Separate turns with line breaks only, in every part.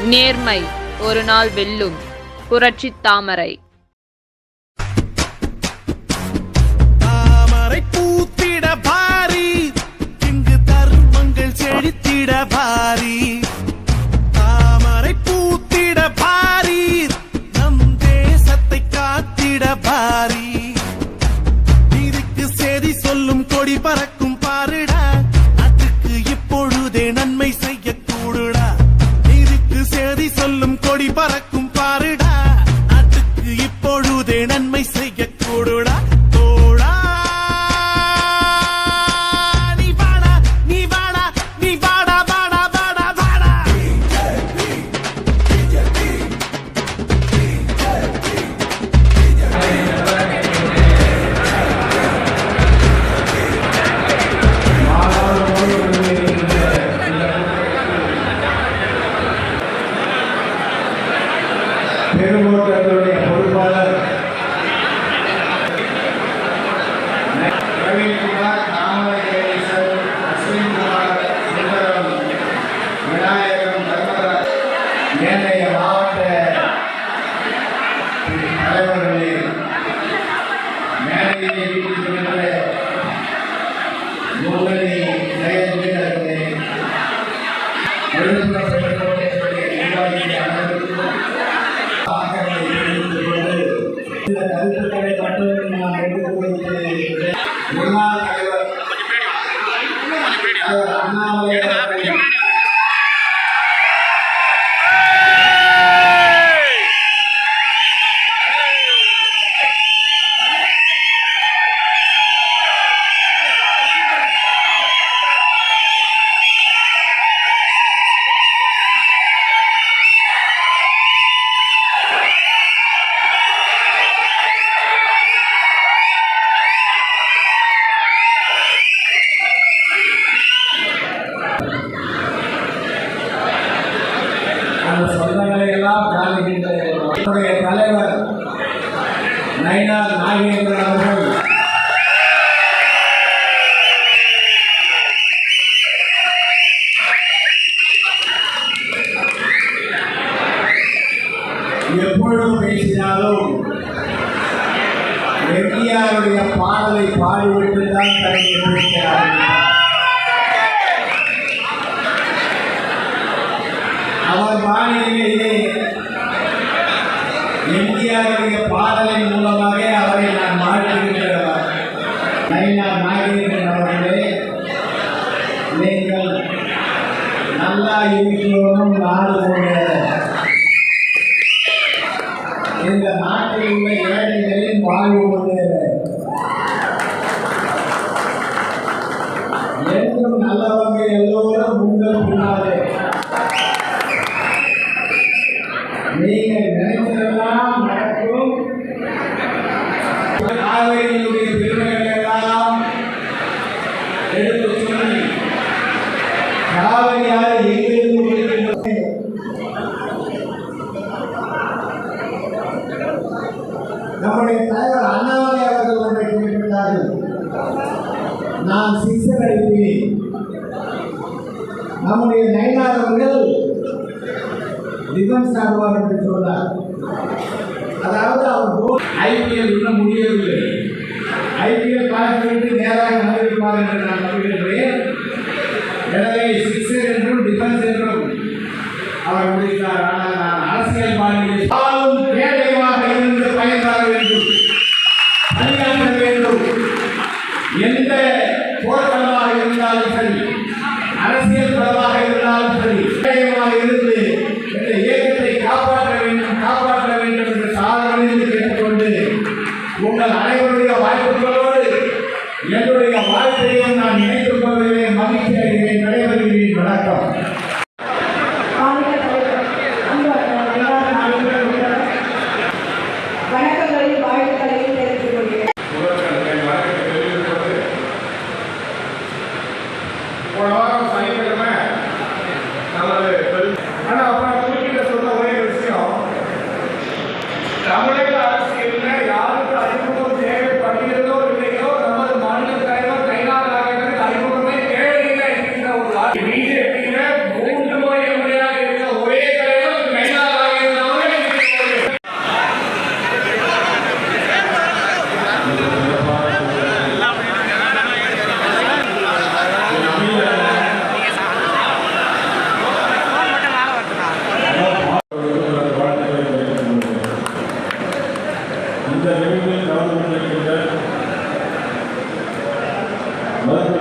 நேர்மை ஒரு நாள் வெல்லும் புரட்சி தாமரை.
தாமரை பூத்திட பறக்கும்
எம்ஜிஆருடைய பாடலை பாடிவிட்டு தான் தன்னை இருக்கிறார் அவர் பாணியிலேயே எம்ஜிஆருடைய பாடலின் மூலமாக நீங்கள் நினைத்ததெல்லாம் நடக்கும். காவேரியினுடைய பெருமைகள் எல்லாம் எடுத்து சொல்லி காவேரியால் எங்கிருந்து நம்முடைய தலைவர் அண்ணாமலை அவர்கள் நான் சிக்ஷன் அளிப்பேன் நம்முடைய நயனார் அவர்கள் டிஃபென்ஸ் ஆடுவார் என்று சொன்னார் அதாவது அவர் ஐபிஎல் இன்னும் முடியவில்லை. ஐபிஎல் பார்த்துவிட்டு நேராக வந்திருப்பார் என்று நான் நம்புகின்றேன். எனவே சிக்ஸர் என்றும் டிஃபென்ஸ் என்றும் அவர் முடித்தார்?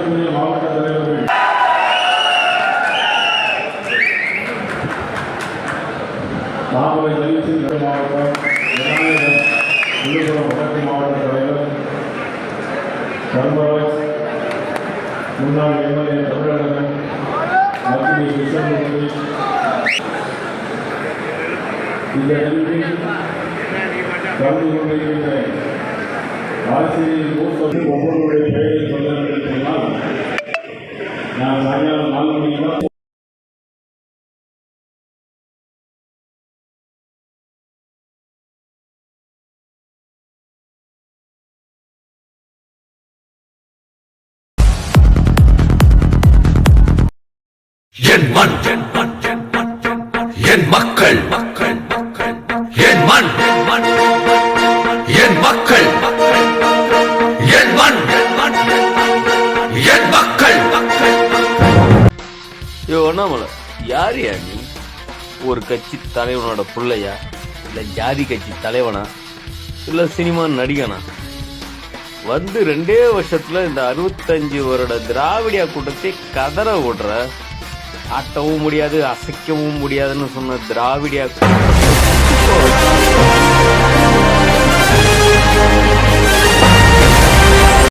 இருக்கக்கூடிய மாவட்ட தலைவர்கள்.
நாமரை தலித்து மாவட்டம் விழுப்புரம் வடக்கு மாவட்ட தலைவர் தர்மராஜ் முன்னாள் எம்எல்ஏ தமிழகம் மத்திய கிருஷ்ணமூர்த்தி இந்த நிகழ்வில் கலந்து கொண்டிருக்கின்ற ஆசிரியர் மூத்த ஒவ்வொருவருடைய பெயரை சொல்ல வேண்டும் சொன்னால் நான் சாயங்காலம் நாலு மணிக்கு தான்
என் மண் என் மண் என் மண் என் மண் என் மக்கள் மக்கள் மக்கள் என் மண் என் மண்
யோ அண்ணாமலை யார் யா நீ? ஒரு கட்சி தலைவனோட பிள்ளையா? இல்ல ஜாதி கட்சி தலைவனா? இல்ல சினிமா நடிகனா? வந்து ரெண்டே வருஷத்துல இந்த அறுபத்தஞ்சு வருட திராவிடியா கூட்டத்தை கதற விடுற ஆட்டவும் முடியாது அசைக்கவும் முடியாதுன்னு சொன்ன திராவிடியா கூட்டம்